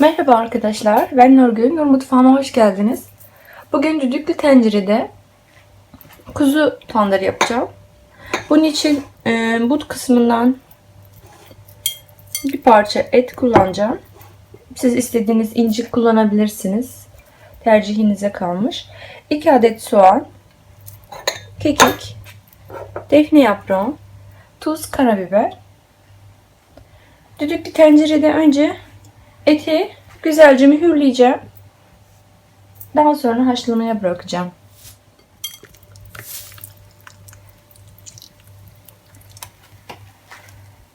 Merhaba arkadaşlar, ben Nurgül. Nur Mutfağıma hoş geldiniz. Bugün düdüklü tencerede kuzu tandır yapacağım. Bunun için e, but kısmından bir parça et kullanacağım. Siz istediğiniz incik kullanabilirsiniz. Tercihinize kalmış. 2 adet soğan, kekik, defne yaprağı, tuz, karabiber. Düdüklü tencerede önce Eti güzelce mühürleyeceğim. Daha sonra haşlamaya bırakacağım.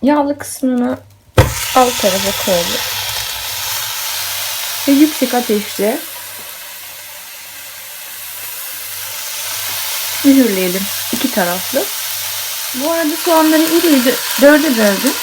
Yağlı kısmını alt tarafa koydum. Ve yüksek ateşte mühürleyelim. iki taraflı. Bu arada soğanları iri dörde böldüm.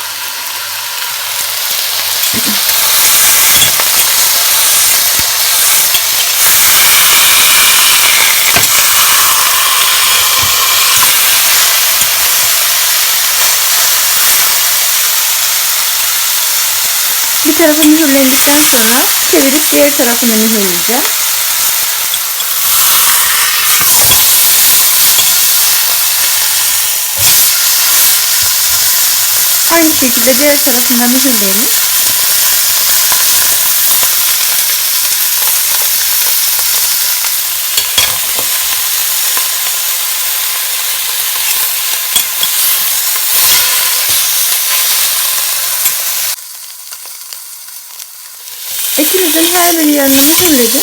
Bir tarafı mühürlendikten sonra çevirip diğer tarafını mühürleyeceğim. Aynı şekilde diğer tarafını da mühürleyelim. Etimizin her bir yerini mühürledim.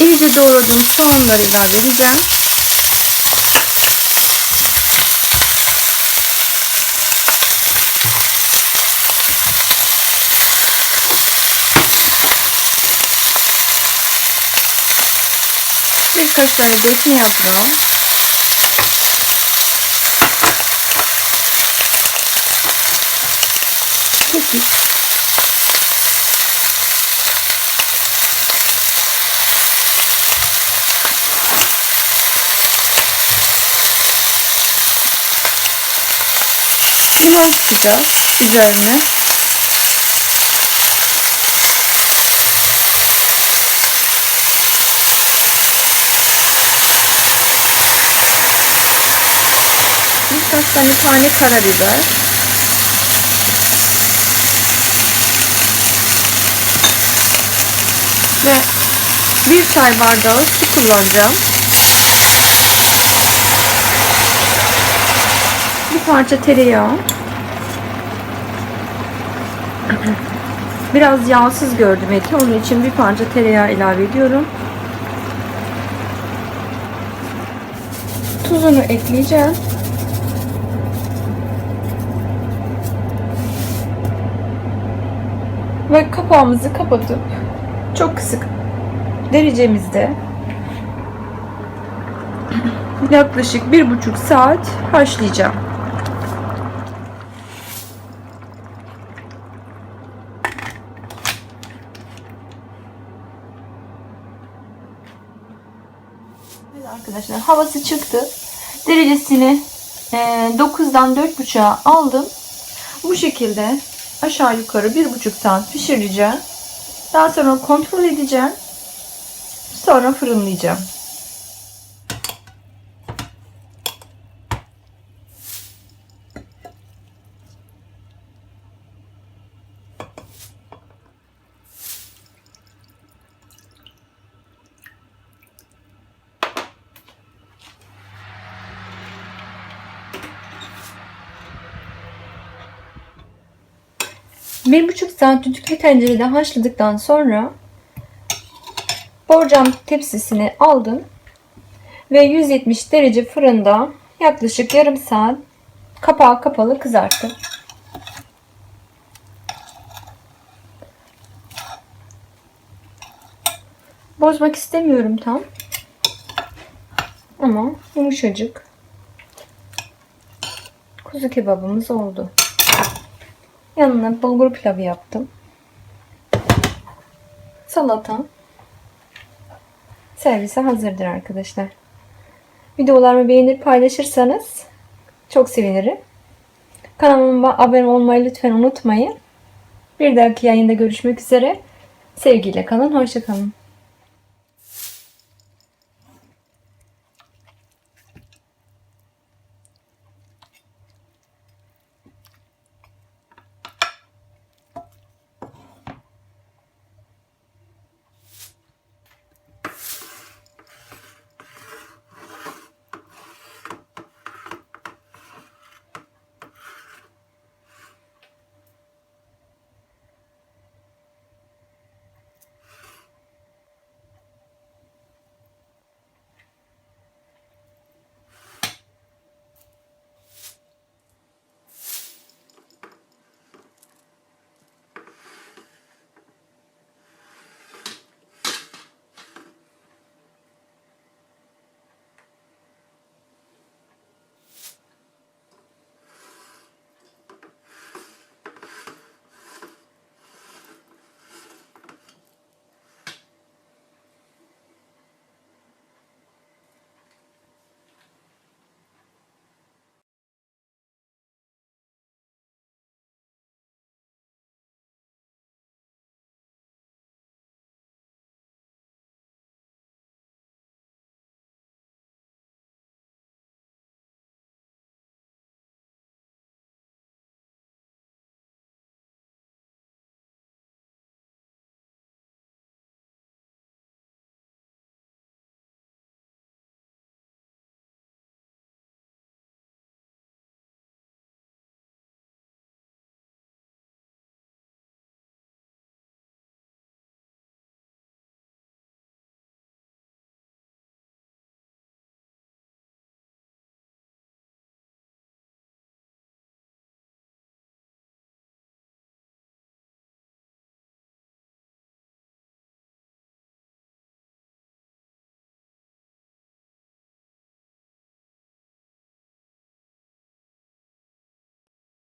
İyice doğradığım soğanları ilave edeceğim. Birkaç tane defne yaprağı. Kekik. Limon sıkacağız üzerine. Birkaç tane tane karabiber. Ve bir çay bardağı su kullanacağım. Bir parça tereyağı. Biraz yağsız gördüm eti. Onun için bir parça tereyağı ilave ediyorum. Tuzunu ekleyeceğim. Ve kapağımızı kapatıp çok kısık derecemizde yaklaşık bir buçuk saat haşlayacağım. Arkadaşlar havası çıktı. Derecesini e, 9'dan 4.5'a aldım. Bu şekilde aşağı yukarı bir buçuk saat pişireceğim. Daha sonra kontrol edeceğim. Sonra fırınlayacağım. Bir buçuk saat düdüklü tencerede haşladıktan sonra borcam tepsisini aldım ve 170 derece fırında yaklaşık yarım saat kapağı kapalı kızarttım. Bozmak istemiyorum tam. Ama yumuşacık kuzu kebabımız oldu. Yanına bulgur pilavı yaptım. Salata. Servise hazırdır arkadaşlar. Videolarımı beğenip paylaşırsanız çok sevinirim. Kanalıma abone olmayı lütfen unutmayın. Bir dahaki yayında görüşmek üzere. Sevgiyle kalın, hoşça kalın.